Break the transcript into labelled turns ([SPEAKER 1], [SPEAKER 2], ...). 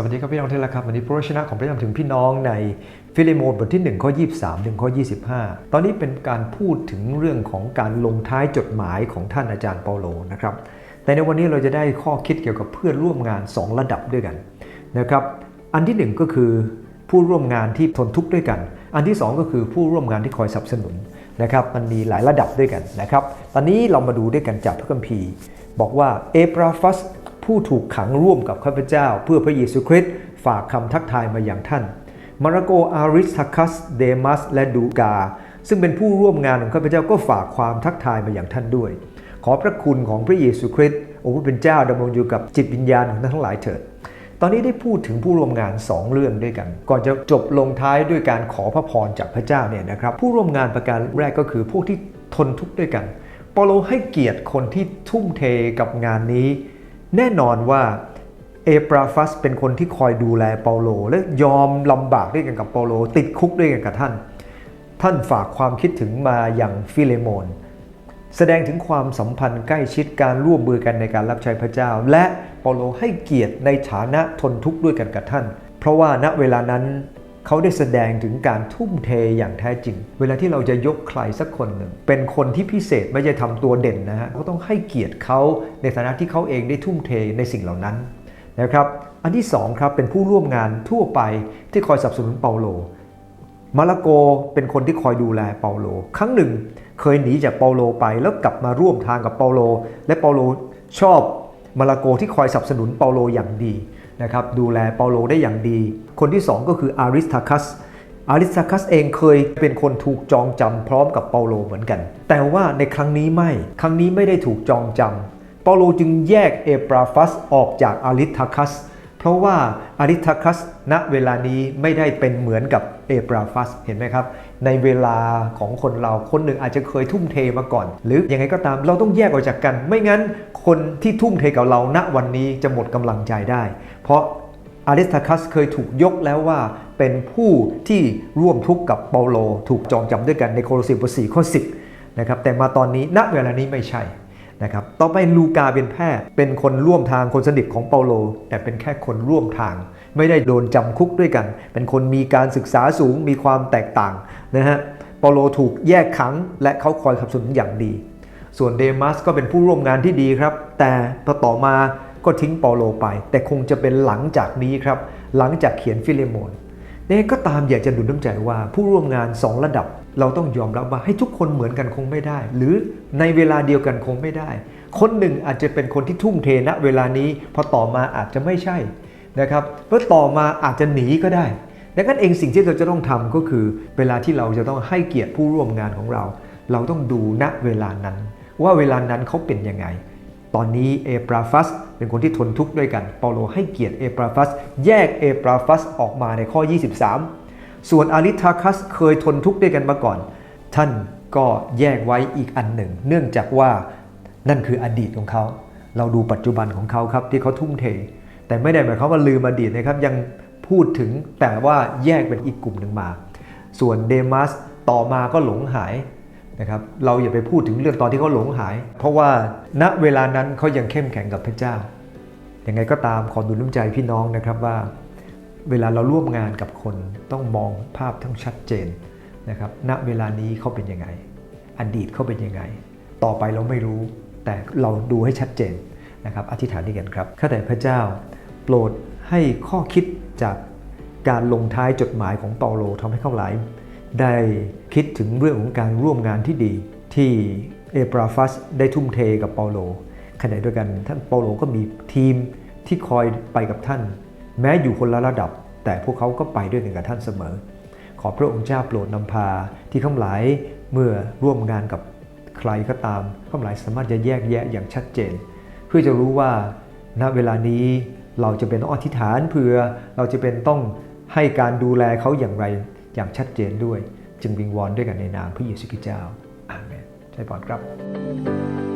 [SPEAKER 1] สวัสดีครับพี่น้องที่รักครับวันนี้พระชนะของพระเจ้าถึงพี่น้องในฟิลิโมนบทที่1ข้อ23ถึงข้อ25 ตอนนี้เป็นการพูดถึงเรื่องของการลงท้ายจดหมายของท่านอาจารย์เปาโลนะครับแต่ในวันนี้เราจะได้ข้อคิดเกี่ยวกับเพื่อนร่วมงาน 2 ระดับด้วยกันนะครับอันที่ 1 ก็คือผู้ร่วมงานที่ทนทุกข์ด้วยกัน อันที่ 2 ก็คือผู้ร่วมงานที่คอยสนับสนุนนะครับมันมีหลายระดับด้วยกันนะครับตอนนี้เรามาดูด้วยกันจากพระคัมภีร์ บอกว่าเอปราฟัส ผู้ถูกขังร่วมกับข้าพเจ้า เพื่อพระเยซูคริสต์ฝากคำทักทายมาอย่างท่าน มาระโกอาริสทัคัส เดมัส และดูกา ซึ่งเป็นผู้ร่วมงานของข้าพเจ้าก็ฝากความทักทายมาอย่างท่านด้วย ขอพระคุณของพระเยซูคริสต์องค์ผู้เป็นเจ้าดำรงอยู่กับจิตวิญญาณของท่านทั้งหลายเถิดตอนนี้ได้พูดถึงผู้ร่วมงาน 2 เรื่องด้วยกัน ก่อนจะจบลงท้ายด้วยการขอพระพรจากพระเจ้าเนี่ยนะครับ ผู้ร่วมงานประการแรกก็คือพวกที่ทนทุกข์ด้วยกัน เปาโลให้เกียรติคนที่ทุ่มเทกับงานนี้ แน่นอนว่าเอปราฟัสเป็นคนที่คอยดูแลเปาโล และยอมลำบากด้วยกันกับเปาโล ติดคุกด้วยกันกับท่าน ท่านฝากความคิดถึงมาอย่างฟิเลโมน แสดงถึงความสัมพันธ์ใกล้ชิดการร่วมมือกันในการรับใช้พระเจ้า และเปาโลให้เกียรติในฐานะทนทุกข์ด้วยกันกับท่าน เพราะว่าณเวลานั้น เขาได้แสดงถึงการทุ่มเทอย่างแท้จริง เวลาที่เราจะยกใครสักคนหนึ่ง เป็นคนที่พิเศษไม่ใช่ทำตัวเด่นนะฮะเขาต้องให้เกียรติเขาในฐานะที่เขาเองได้ทุ่มเทในสิ่งเหล่านั้นนะครับ อันที่สองครับเป็นผู้ร่วมงานทั่วไปที่คอยสนับสนุนเปาโลมาระโกเป็นคนที่คอยดูแลเปาโล ครั้งหนึ่งเคยหนีจากเปาโลไปแล้วกลับมาร่วมทางกับเปาโล และเปาโลชอบมาระโกที่คอยสนับสนุนเปาโลอย่างดี นะครับดูแลเปาโลได้อย่างดี คนที่สองก็คืออาริสทาคัสอาริสทาคัสเองเคยเป็นคนถูกจองจำพร้อมกับเปาโลเหมือนกัน แต่ว่าในครั้งนี้ไม่ครั้งนี้ไม่ได้ถูกจองจำเปาโลจึงแยกเอปราฟัสออกจากอาริสทาคัส เพราะว่าอาริทาคัสณเวลานี้ไม่ได้เป็นเหมือนกับเอปราฟัสเห็นไหมครับ ในเวลาของคนเราคนหนึ่งอาจจะเคยทุ่มเทมาก่อน หรือยังไงก็ตามเราต้องแยกออกจากกัน ไม่งั้นคนที่ทุ่มเทกับเราณวันนี้จะหมดกำลังใจได้ เพราะอาริสทาคัสเคยถูกยกแล้วว่าเป็นผู้ที่ร่วมทุกข์กับเปาโล ถูกจองจำด้วยกันในโคโลสีบท4ข้อ10นะครับแต่มาตอนนี้ณเวลานี้ไม่ใช่ นะครับ ต่อไปลูกาเป็นแพทย์ เป็นคนร่วมทางคนสนิทของเปาโล แต่เป็นแค่คนร่วมทาง ไม่ได้โดนจำคุกด้วยกัน เป็นคนมีการศึกษาสูงมีความแตกต่างนะฮะ เปาโลถูกแยกขังและเขาคอยขับสนอย่างดี ส่วนเดมัสก็เป็นผู้ร่วมงานที่ดีครับ แต่พอต่อมาก็ทิ้งเปาโลไป แต่คงจะเป็นหลังจากนี้ครับ หลังจากเขียนฟิเลโมนนี่ก็ตามอยากจะหนุนน้ำใจว่าผู้ร่วมงาน 2 ระดับ เราต้องยอมรับว่าให้ทุกคนเหมือนกันคงไม่ได้ หรือในเวลาเดียวกันคงไม่ได้ คนหนึ่งอาจจะเป็นคนที่ทุ่มเทณเวลานี้ พอต่อมาอาจจะไม่ใช่นะครับเมื่อต่อมาอาจจะหนีก็ได้ดังนั้นเองสิ่งที่เราจะต้องทำก็คือ เวลาที่เราจะต้องให้เกียรติผู้ร่วมงานของเรา เราต้องดูณเวลานั้น ว่าเวลานั้นเขาเป็นยังไง ตอนนี้เอปราฟัสเป็นคนที่ทนทุกข์ด้วยกันเปาโลให้เกียรติเอปราฟัส แยกเอปราฟัสออกมาในข้อ 23 ส่วนอาริทาคัสเคยทนทุกข์ด้วยกันมาก่อน ท่านก็แยกไว้อีกอันหนึ่ง เนื่องจากว่านั่นคืออดีตของเขา เราดูปัจจุบันของเขาครับที่เขาทุ่มเท แต่ไม่ได้หมายความว่าลืมอดีตนะครับยังพูดถึงแต่ว่าแยกเป็นอีกกลุ่มหนึ่งมา ส่วนเดมัสต่อมาก็หลงหายนะครับเราอย่าไปพูดถึงเรื่องตอนที่เขาหลงหาย เพราะว่าณเวลานั้นเขายังเข้มแข็งกับพระเจ้ายังไงก็ตามขอดูน้ำใจพี่น้องนะครับว่า เวลาเราร่วมงานกับคนต้องมองภาพทั้งชัดเจนนะครับณเวลานี้เขาเป็นยังไง อดีตเขาเป็นยังไง ต่อไปเราไม่รู้แต่เราดูให้ชัดเจนนะครับอธิษฐานด้วยกันครับข้าแต่พระเจ้า โปรดให้ข้อคิดจากการลงท้ายจดหมายของเปาโลทำให้เขาหลาย ได้คิดถึงเรื่องของการร่วมงานที่ดีที่เอปราฟัสได้ทุ่มเทกับเปาโลขณะเดียวกันท่านเปาโลก็มีทีมที่คอยไปกับท่าน แม้อยู่คนละระดับ แต่พวกเขาก็ไปด้วยกันกับท่านเสมอ ขอพระองค์เจ้าโปรดนำพาที่ข้าหลายเมื่อร่วมงานกับใครก็ตามข้าหลายสามารถจะแยกแยะอย่างชัดเจน เพื่อจะรู้ว่าณเวลานี้เราจะเป็นต้องอธิษฐานเพื่อเราจะเป็นต้องให้การดูแลเขาอย่างไรอย่างชัดเจนด้วย จึงวิงวอนด้วยกันในนามพระเยซูคริสต์เจ้าอาเมนใช่พรครับ